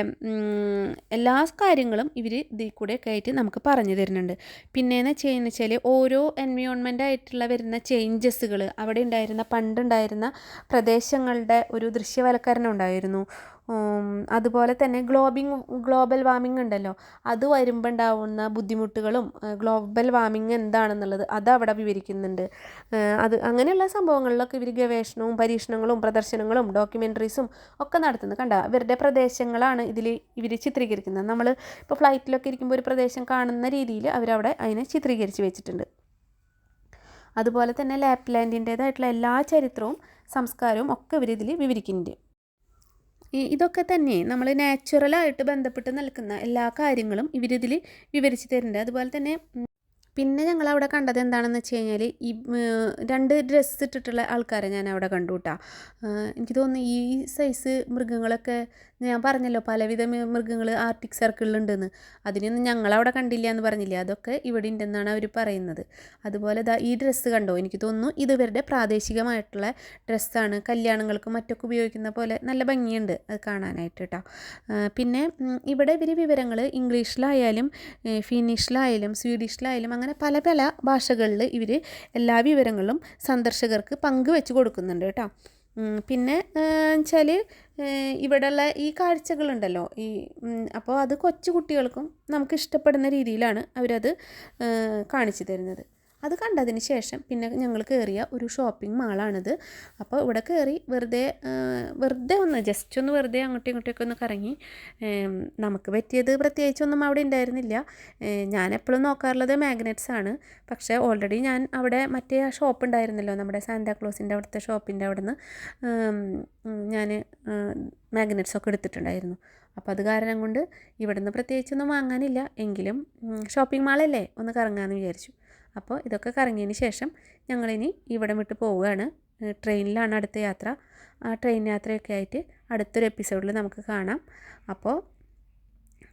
എല്ലാ കാര്യങ്ങളും ഇവർ ഇതിൽ കൂടെയൊക്കെ ആയിട്ട് നമുക്ക് പറഞ്ഞു തരുന്നുണ്ട്. പിന്നെയെന്ന് വെച്ച് വെച്ചാൽ ഓരോ എൻവയോൺമെന്റ് ആയിട്ടുള്ള വരുന്ന ചേഞ്ചസുകൾ അവിടെ ഉണ്ടായിരുന്ന പണ്ടുണ്ടായിരുന്ന പ്രദേശങ്ങളുടെ ഒരു ദൃശ്യവൽക്കരണം ഉണ്ടായിരുന്നു. അതുപോലെ തന്നെ ഗ്ലോബിങ് ഗ്ലോബൽ വാമിംഗ് ഉണ്ടല്ലോ അത് വരുമ്പോൾ ഉണ്ടാവുന്ന ബുദ്ധിമുട്ടുകളും ഗ്ലോബൽ വാമിംഗ് എന്താണെന്നുള്ളത് അത് അവിടെ വിവരിക്കുന്നുണ്ട്. അത് അങ്ങനെയുള്ള സംഭവങ്ങളിലൊക്കെ ഇവർ ഗവേഷണവും പരീക്ഷണങ്ങളും പ്രദർശനങ്ങളും ഡോക്യുമെന്ററീസും ഒക്കെ നടത്തുന്നത് കണ്ട ഇവരുടെ പ്രദേശങ്ങളാണ് ഇതിൽ ഇവർ ചിത്രീകരിക്കുന്നത്. നമ്മൾ ഇപ്പോൾ ഫ്ലൈറ്റിലൊക്കെ ഇരിക്കുമ്പോൾ ഒരു പ്രദേശം കാണുന്ന രീതിയിൽ അവരവിടെ അതിനെ ചിത്രീകരിച്ച് വെച്ചിട്ടുണ്ട്. അതുപോലെ തന്നെ ലാപ്ലാൻഡിന്റേതായിട്ടുള്ള എല്ലാ ചരിത്രവും സംസ്കാരവും ഒക്കെ ഇവരിതിൽ വിവരിക്കുന്നുണ്ട്. ഇതൊക്കെ തന്നെ നമ്മൾ നാച്ചുറലായിട്ട് ബന്ധപ്പെട്ട് നിൽക്കുന്ന എല്ലാ കാര്യങ്ങളും ഇവരിതിൽ വിവരിച്ച് തരുന്നുണ്ട്. അതുപോലെ തന്നെ പിന്നെ ഞങ്ങൾ അവിടെ കണ്ടത് എന്താണെന്ന് വെച്ച് കഴിഞ്ഞാൽ ഈ രണ്ട് ഡ്രസ്സ് ഇട്ടിട്ടുള്ള ആൾക്കാരെ ഞാൻ അവിടെ കണ്ടു കേട്ടോ എനിക്ക് തോന്നുന്നു ഈ സൈസ് മൃഗങ്ങളൊക്കെ ഞാൻ പറഞ്ഞല്ലോ പലവിധ മൃഗങ്ങൾ ആർട്ടിക് സർക്കിളിലുണ്ടെന്ന് അതിനൊന്നും ഞങ്ങളവിടെ കണ്ടില്ല എന്ന് പറഞ്ഞില്ല? അതൊക്കെ ഇവിടെ ഉണ്ടെന്നാണ് അവർ പറയുന്നത്. അതുപോലെ ദാ ഈ ഡ്രസ്സ് കണ്ടോ? എനിക്ക് തോന്നുന്നു ഇത് ഇവരുടെ പ്രാദേശികമായിട്ടുള്ള ഡ്രസ്സാണ് കല്യാണങ്ങൾക്ക് മറ്റൊക്കെ ഉപയോഗിക്കുന്ന പോലെ നല്ല ഭംഗിയുണ്ട് അത് കാണാനായിട്ട് കേട്ടോ പിന്നെ ഇവിടെ ഇവർ വിവരങ്ങൾ ഇംഗ്ലീഷിലായാലും ഫിനിഷിലായാലും സ്വീഡിഷിലായാലും അങ്ങനെ പല പല ഭാഷകളിൽ ഇവർ എല്ലാ വിവരങ്ങളും സന്ദർശകർക്ക് പങ്കുവെച്ച് കൊടുക്കുന്നുണ്ട് കേട്ടോ. പിന്നെ വെച്ചാൽ ഇവിടെയുള്ള ഈ കാഴ്ചകളുണ്ടല്ലോ ഈ അപ്പോൾ അത് കൊച്ചു കുട്ടികൾക്കും നമുക്ക് ഇഷ്ടപ്പെടുന്ന രീതിയിലാണ് അവരത് കാണിച്ചു തരുന്നത്. അത് കണ്ടതിന് ശേഷം പിന്നെ ഞങ്ങൾ കയറിയ ഒരു ഷോപ്പിംഗ് മാളാണിത് അപ്പോൾ ഇവിടെ കയറി വെറുതെ വെറുതെ ഒന്ന് ജസ്റ്റ് ഒന്ന് വെറുതെ അങ്ങോട്ടും ഇങ്ങോട്ടൊക്കെ ഒന്ന് കറങ്ങി. നമുക്ക് പറ്റിയത് പ്രത്യേകിച്ചൊന്നും അവിടെ ഉണ്ടായിരുന്നില്ല. ഞാൻ എപ്പോഴും നോക്കാറുള്ളത് മാഗ്നറ്റ്സ് ആണ്. പക്ഷേ ഓൾറെഡി ഞാൻ അവിടെ മറ്റേ ആ ഷോപ്പ് ഉണ്ടായിരുന്നല്ലോ നമ്മുടെ സാന്താക്ലോസിന്റെ അവിടുത്തെ ഷോപ്പിന്റെ അവിടെ നിന്ന് ഞാൻ മാഗ്നറ്റ്സ് ഒക്കെ എടുത്തിട്ടുണ്ടായിരുന്നു. അപ്പോൾ അത് കാരണം കൊണ്ട് ഇവിടുന്ന് പ്രത്യേകിച്ചൊന്നും വാങ്ങാനില്ല. എങ്കിലും ഷോപ്പിംഗ് മാളല്ലേ ഒന്ന് കറങ്ങാമെന്ന് വിചാരിച്ചു. അപ്പോൾ ഇതൊക്കെ കറങ്ങിയതിന് ശേഷം ഞങ്ങളിനി ഇവിടം വിട്ട് പോവുകയാണ്. ട്രെയിനിലാണ് അടുത്ത യാത്ര. ആ ട്രെയിൻ യാത്രയൊക്കെ ആയിട്ട് അടുത്തൊരു എപ്പിസോഡിൽ നമുക്ക് കാണാം. അപ്പോൾ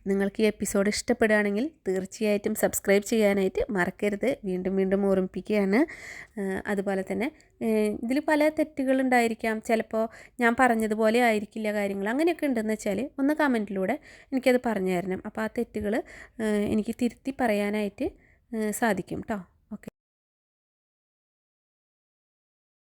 നിങ്ങൾക്ക് ഈ എപ്പിസോഡ് ഇഷ്ടപ്പെടുകയാണെങ്കിൽ തീർച്ചയായിട്ടും സബ്സ്ക്രൈബ് ചെയ്യാനായിട്ട് മറക്കരുത്. വീണ്ടും വീണ്ടും ഓർമ്മിപ്പിക്കുകയാണ്. അതുപോലെ തന്നെ ഇതിൽ പല തെറ്റുകളുണ്ടായിരിക്കാം ചിലപ്പോൾ ഞാൻ പറഞ്ഞതുപോലെ ആയിരിക്കില്ല കാര്യങ്ങൾ. അങ്ങനെയൊക്കെ ഉണ്ടെന്ന് വെച്ചാൽ ഒന്ന് കമന്റിലൂടെ എനിക്കത് പറഞ്ഞു തരണം. അപ്പോൾ ആ തെറ്റുകൾ എനിക്ക് തിരുത്തി പറയാനായിട്ട് സാധിക്കും കേട്ടോ ഓക്കെ.